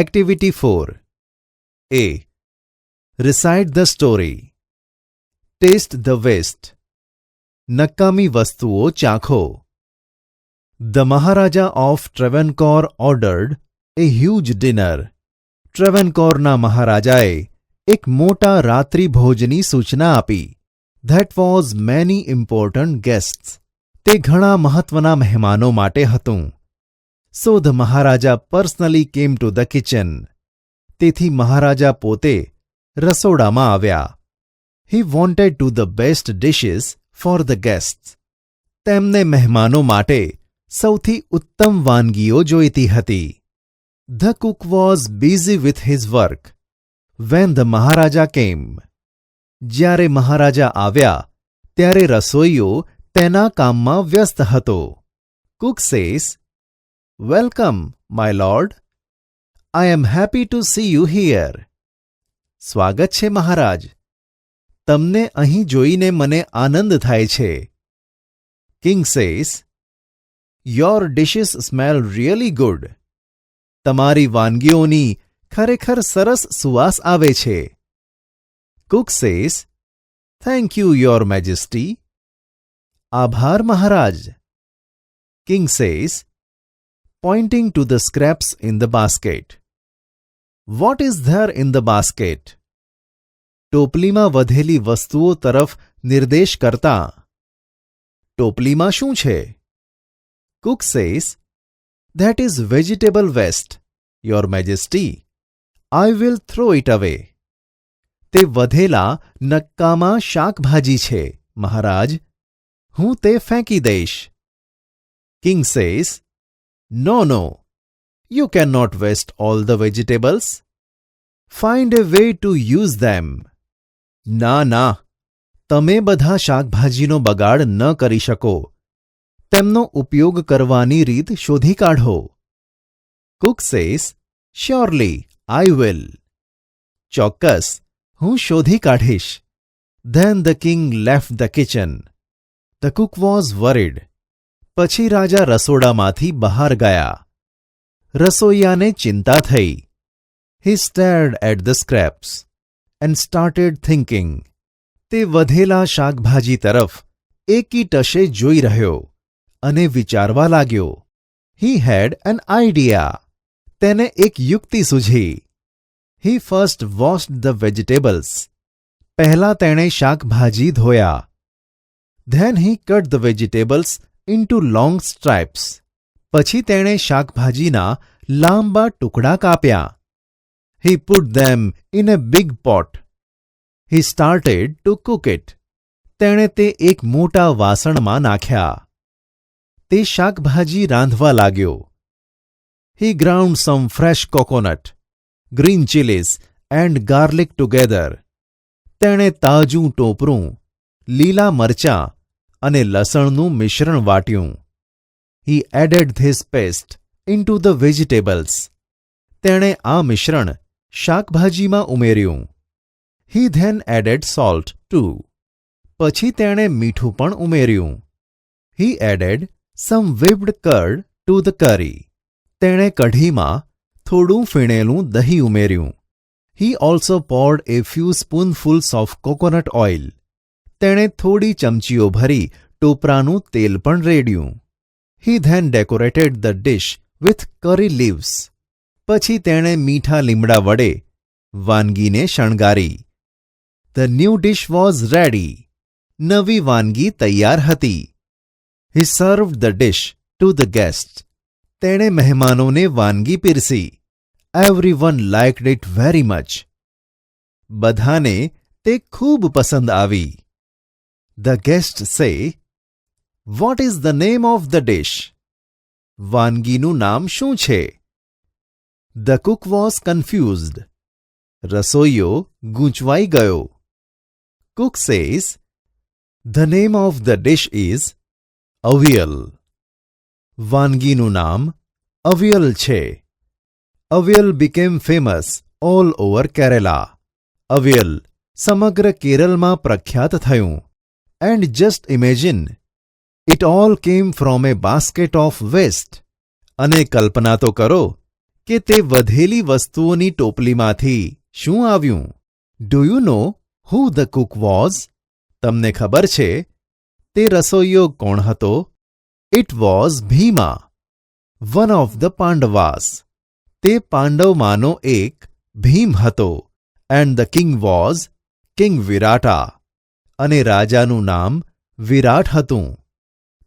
Activity 4 A. Recite the story. Taste the waste. નકામી વસ્તુઓ ચાખો The Maharaja of Travancore ordered a huge dinner. ટ્રેવનકોરના મહારાજાએ એક મોટા રાત્રિ ભોજની સૂચના આપી that was many important guests તે ઘણા મહત્વના મહેમાનો માટે હતું so Maharaja personally came to the kitchen તેથી મહારાજા પોતે રસોડામાં આવ્યા he wanted to the best dishes for the guest તેમને મહેમાનો માટે સૌથી ઉત્તમ વાનગીઓ જોઈતી હતી the cook was busy with his work when the Maharaja came જ્યારે મહારાજા આવ્યા ત્યારે રસોઈયો તેના કામમાં વ્યસ્ત હતો cook says welcome my lord I am happy to see you here સ્વાગત છે મહારાજ તમને અહીં જોઈને મને આનંદ થાય છે king says your dishes smell really good તમારી વાનગીઓની ખરેખર સરસ સુવાસ આવે છે cook says thank you your majesty આભાર મહારાજ king says pointing to the scraps in the basket. What is there in the basket? ટોપલીમાં વધેલી વસ્તુઓ તરફ નિર્દેશ કરતા ટોપલીમાં શું છે cook says that is vegetable waste your majesty I will throw it away તે વધેલા નક્કામાં શાકભાજી છે મહારાજ હું તે ફેંકી દઈશ king says no, no. You cannot waste all the vegetables. Find a way to use them. ના ના તમે બધા શાકભાજીનો બગાડ ન કરી શકો તેમનો ઉપયોગ કરવાની રીત શોધી કાઢો cook says surely I will ચોક્કસ હું શોધી કાઢીશ then the king left the kitchen the cook was worried પછી રાજા રસોડામાંથી બહાર ગયા રસોઈયાને ચિંતા થઈ he stared at the scraps and started thinking તે વધેલા શાકભાજી તરફ એકી ટશે જોઈ રહ્યો અને વિચારવા લાગ્યો હી હેડ એન આઈડિયા તેને એક યુક્તિ સૂઝી he first washed the vegetables પહેલા તેણે શાકભાજી ધોયા then he cut the vegetables into long stripes પછી તેણે શાકભાજીના લાંબા ટુકડા કાપ્યા he put them in a big pot he started to cook it તેણે તે એક મોટા વાસણમાં નાખ્યા તે શાકભાજી રાંધવા લાગ્યો he ground some fresh coconut green chillies and garlic together તેણે તાજું ટોપરું લીલા મરચાં અને લસણનું મિશ્રણ વાટ્યું he added this paste into the vegetables તેણે આ મિશ્રણ શાકભાજીમાં ઉમેર્યું he then added salt too પછી તેણે મીઠું પણ ઉમેર્યું he added some whipped curd to the curry તેણે કઢીમાં થોડું ફીણેલું દહીં ઉમેર્યું he also poured a few spoonfuls of coconut oil તેણે થોડી ચમચીઓ ભરી ટોપરાનું તેલ પણ રેડ્યું he then decorated the dish with curry leaves પછી તેણે મીઠા લીમડા વડે વાનગીને શણગારી the new dish was ready નવી વાનગી તૈયાર હતી he serve the dish to the guest તેણે મહેમાનોને વાનગી પીરસી everyone liked it very much બધાને તે ખૂબ પસંદ આવી The guests say, What is the name of the dish? વાનગીનું નામ શું છે ધ કુક વોઝ કન્ફ્યુઝડ રસોઈયો ગૂંચવાઈ ગયો cook says the name of the dish is avial વાનગીનું નામ અવિયલ છે avial became famous all over Kerala avial સમગ્ર કેરલમાં પ્રખ્યાત થયું and just imagine it all came from a basket of waste અને કલ્પના તો કરો કે તે વધેલી વસ્તુઓની ટોપલીમાંથી શું આવ્યું do you know who the cook was તમને ખબર છે તે રસોઈયો કોણ હતો it was Bhima one of the Pandavas તે પાંડવમાંનો એક ભીમ હતો and the king was king Virata અને રાજાનું નામ વિરાટ હતું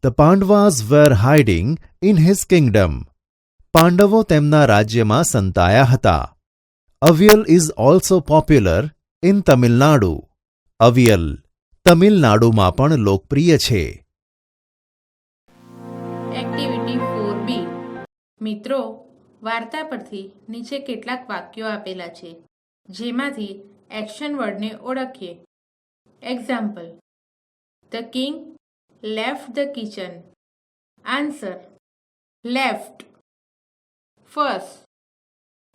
the Pandavas were hiding in his kingdom પાંડવો તેમના રાજ્યમાં સંતાયા હતા avial is also popular in Tamil Nadu avial તમિલનાડુમાં પણ લોકપ્રિય છે એક્ટિવિટી ફોર મિત્રો વાર્તા પરથી નીચે કેટલાક વાક્યો આપેલા છે જેમાંથી એક્શન વર્ડને ઓળખીએ Example The king left the kitchen. Answer Left. First,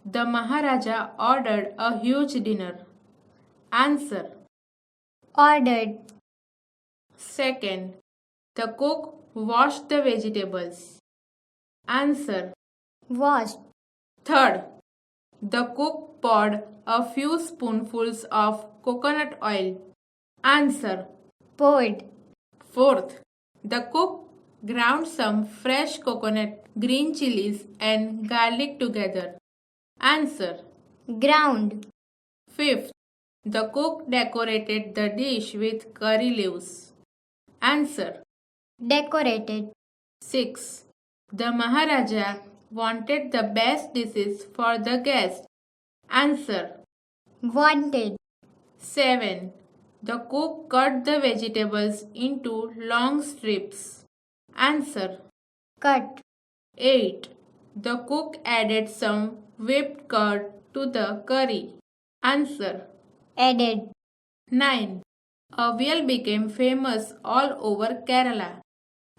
the Maharaja ordered a huge dinner. Answer Ordered. Second, the cook washed the vegetables. Answer Washed. Third, the cook poured a few spoonfuls of coconut oil. Answer Poet. Fourth, the cook ground some fresh coconut, green chilies, and garlic together. Answer Ground. Fifth, the cook decorated the dish with curry leaves. Answer Decorated. 6. The Maharaja wanted the best dishes for the guest. Answer Wanted. 7. The cook cut the vegetables into long strips. Answer Cut. 8. The cook added some whipped curd to the curry. Answer Added. 9. Avial became famous all over Kerala.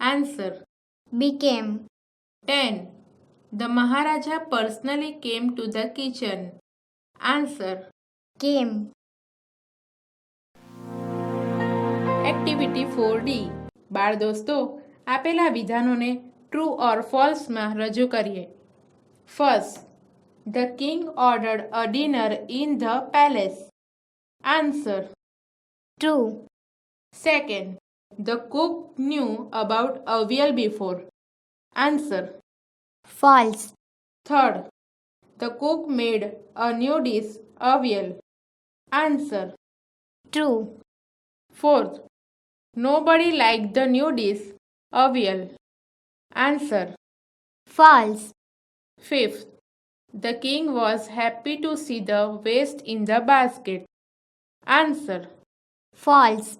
Answer Became. 10. The Maharaja personally came to the kitchen. Answer Came. Activity for the બાળ દોસ્તો આપેલા વિધાનોને true or ફોલ્સમાં રજૂ કરીએ first the king ordered a dinner in the palace answer true second the cook knew about avial before answer false third the cook made a new dish avial answer true fourth Nobody liked the new dish. Answer. False. Fifth. The king was happy to see the waste in the basket. Answer. False.